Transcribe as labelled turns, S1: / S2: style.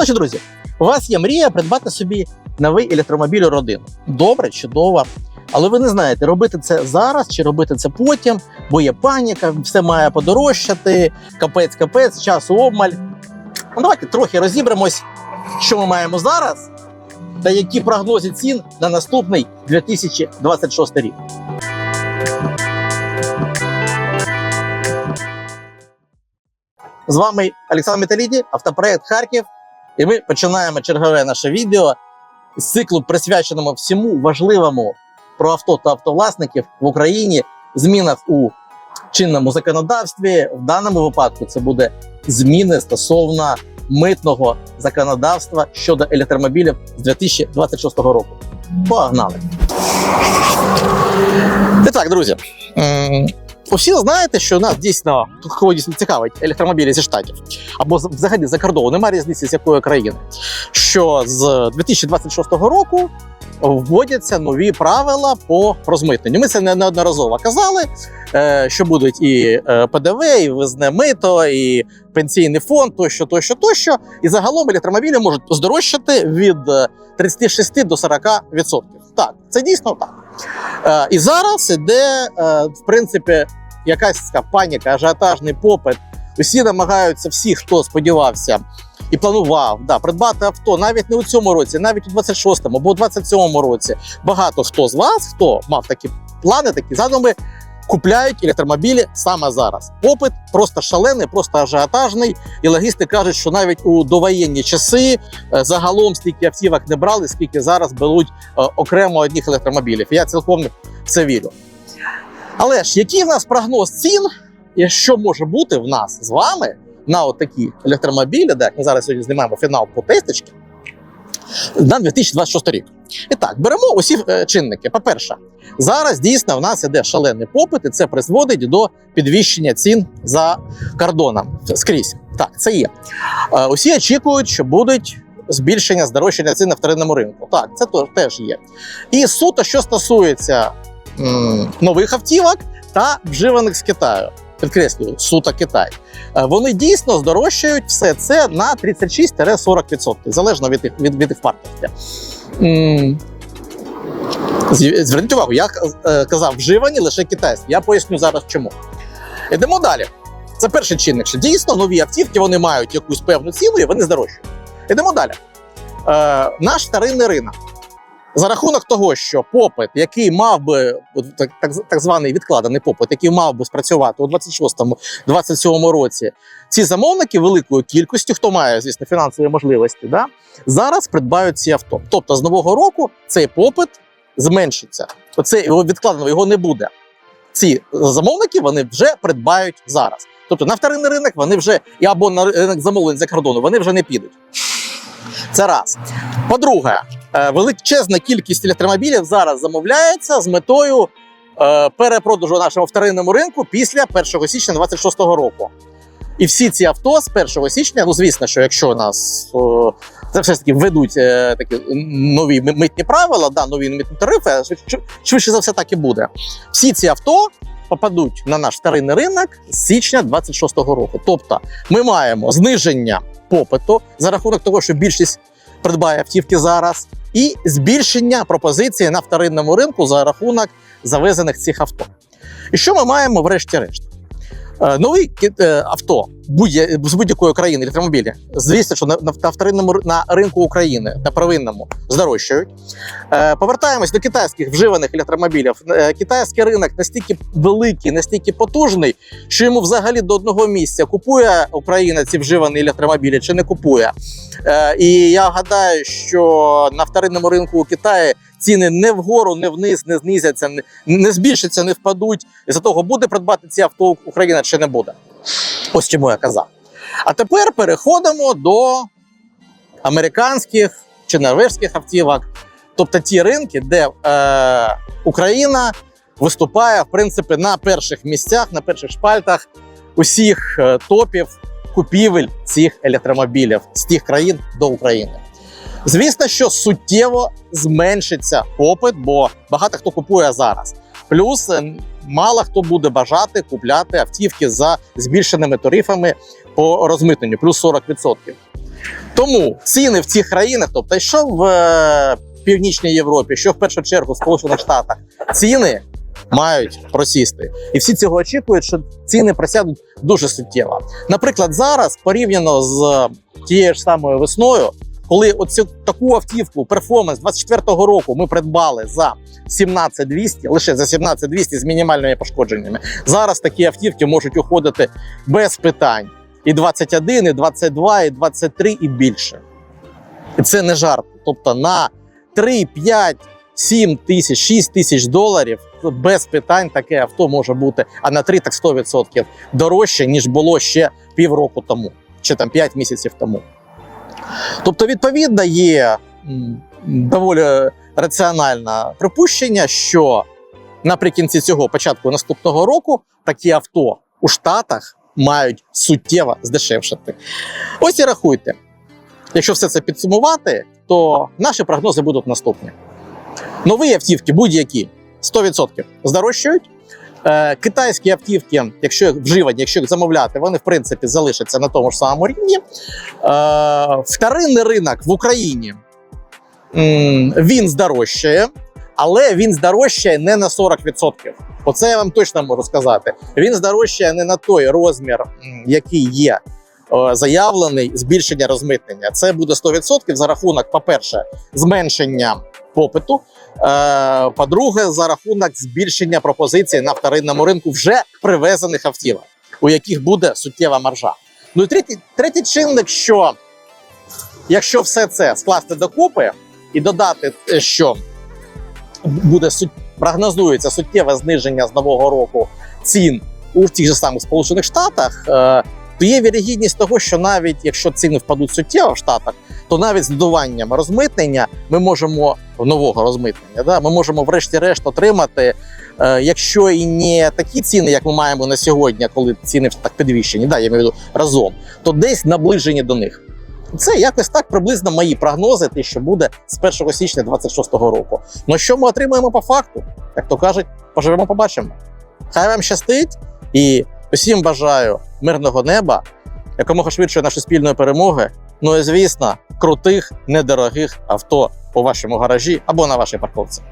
S1: Отже, друзі, у вас є мрія придбати собі новий електромобіль у родину. Добре, чудово. Але ви не знаєте, робити це зараз чи робити це потім, бо є паніка, все має подорожчати, капець, капець, часу обмаль. Ну, давайте трохи розібремось, що ми маємо зараз, та які прогнози цін на наступний 2026 рік. З вами Олександр Металіді, автопроект Харків. І ми починаємо чергове наше відео з циклу, присвяченому всьому важливому про авто та автовласників в Україні, змінах у чинному законодавстві. В даному випадку це буде зміни стосовно митного законодавства щодо електромобілів з 2026 року. Погнали! І так, друзі. Усі знаєте, що нас дійсно кого дійсно цікавить електромобілі зі штатів або взагалі за кордону, немає різниці з якої країни. Що з 2026 року вводяться нові правила по розмитненню. Ми це неодноразово казали, е, що будуть і е, ПДВ, і визне мито, і пенсійний фонд, тощо, тощо, тощо. І загалом електромобілі можуть здорожчати від е, 36 до 40 відсотків. Так, це дійсно так. Е, І зараз іде, е, в принципі, якась така паніка, ажіотажний попит. Усі намагаються, всі, хто сподівався і планував да, придбати авто навіть не у цьому році, навіть у 26-му або у 27-му році. Багато хто з вас, хто мав такі плани, такі задуми, купляють електромобілі саме зараз. Попит просто шалений, просто ажіотажний. І логісти кажуть, що навіть у довоєнні часи е, загалом стільки автівок не брали, скільки зараз беруть е, окремо одних електромобілів. Я цілком в це вірю. Але ж який в нас прогноз цін, і що може бути в нас з вами на от такі електромобілі, де як ми зараз сьогодні знімаємо фінал по тесточки, на 2026 рік. І так, беремо усі е, чинники. По-перше, зараз дійсно в нас іде шалений попит, і це призводить до підвищення цін за кордоном скрізь. Так, це є. Е, усі очікують, що будуть збільшення здорожчання цін на вторинному ринку. Так, це теж є. І суто, що стосується м, нових автівок та вживаних з Китаю. Підкреслюю, суто Китай. Е, Вони дійсно здорожчають все це на 36-40%, залежно від їх, від, від їх вартості. Зверніть увагу, я е, казав вживані лише китайські. Я поясню зараз чому. Йдемо далі. Це перший чинник, що дійсно нові автівки вони мають якусь певну ціну і вони здорожчають. Йдемо далі. Е, наш старинний ринок. За рахунок того, що попит, який мав би так, так, званий відкладений попит, який мав би спрацювати у 26-27 році, ці замовники великою кількістю, хто має, звісно, фінансові можливості, да, зараз придбають ці авто. Тобто з нового року цей попит зменшиться. Оце його відкладено, його не буде. Ці замовники вони вже придбають зараз. Тобто на вторинний ринок вони вже або на ринок замовлень за кордону вони вже не підуть. Це раз. По-друге, величезна кількість електромобілів зараз замовляється з метою е, перепродажу на нашому вторинному ринку після 1 січня 2026 року. І всі ці авто з 1 січня, ну звісно, що якщо нас о, це все ж таки введуть е, такі нові митні правила, да, нові митні тарифи, швидше- за все так і буде. Всі ці авто попадуть на наш вторинний ринок з січня 26 року. Тобто ми маємо зниження попиту за рахунок того, що більшість придбає автівки зараз, і збільшення пропозиції на вторинному ринку за рахунок завезених цих авто. І що ми маємо врешті-решт? Новий Нові е, авто з будь-якої країни електромобілі, звісно, що на, на, вторинному на ринку України на первинному здорожчають. Е, повертаємось до китайських вживаних електромобілів. Е, китайський ринок настільки великий, настільки потужний, що йому взагалі до одного місця купує Україна ці вживані електромобілі чи не купує. Е, і я гадаю, що на вторинному ринку у Китаї ціни не вгору, не вниз, не знизяться, не збільшаться, не впадуть. І за того буде придбати ці авто Україна чи не буде. Ось чому я казав. А тепер переходимо до американських чи норвежських автівок, тобто ті ринки, де е, Україна виступає в принципі на перших місцях, на перших шпальтах усіх е, топів купівель цих електромобілів з тих країн до України. Звісно, що суттєво зменшиться попит, бо багато хто купує зараз. Плюс е, мало хто буде бажати купляти автівки за збільшеними тарифами по розмитненню, плюс 40%. Тому ціни в цих країнах, тобто що в е, Північній Європі, що в першу чергу в Сполучених Штатах, ціни мають просісти. І всі цього очікують, що ціни просядуть дуже суттєво. Наприклад, зараз порівняно з тією ж самою весною, коли оцю таку автівку перформанс 24-го року ми придбали за 17200, лише за 17200 з мінімальними пошкодженнями. Зараз такі автівки можуть уходити без питань. І 21, і 22, і 23, і більше. І це не жарт. Тобто на 3, 5, 7 тисяч, 6 тисяч доларів без питань таке авто може бути, а на 3 так 100% дорожче, ніж було ще півроку тому, чи там 5 місяців тому. Тобто, відповідно, є доволі раціональне припущення, що наприкінці цього початку наступного року такі авто у Штатах мають суттєво здешевшати. Ось і рахуйте. Якщо все це підсумувати, то наші прогнози будуть наступні. Нові автівки, будь-які 100% здорожчають. Е, китайські автівки, якщо вживані, якщо їх замовляти, вони в принципі залишаться на тому ж самому рівні. Е, вторинний ринок в Україні він здорожчає, але він здорожчає не на 40%. Оце я вам точно можу сказати. Він здорожчає не на той розмір, який є е, заявлений збільшення розмитнення. Це буде 100% за рахунок, по-перше, зменшення попиту. Е, По-друге, за рахунок збільшення пропозицій на вторинному ринку вже привезених автівок, у яких буде суттєва маржа. Ну і третій, третій чинник, що якщо все це скласти докупи і додати, е, що буде прогнозується суттєве зниження з нового року цін у тих же самих Сполучених Штатах, е, то є вірогідність того, що навіть якщо ціни впадуть суттєво в Штатах, то навіть з додаванням розмитнення ми можемо нового розмитнення, да, ми можемо врешті-решт отримати, е, якщо і не такі ціни, як ми маємо на сьогодні, коли ціни так підвищені, да, я маю виду разом, то десь наближені до них. Це якось так приблизно мої прогнози, те, що буде з 1 січня 26-го року. Ну що ми отримаємо по факту? Як то кажуть, поживемо, побачимо. Хай вам щастить і усім бажаю мирного неба, якомога швидше нашої спільної перемоги. Ну і звісно, крутих, недорогих авто у вашому гаражі або на вашій парковці.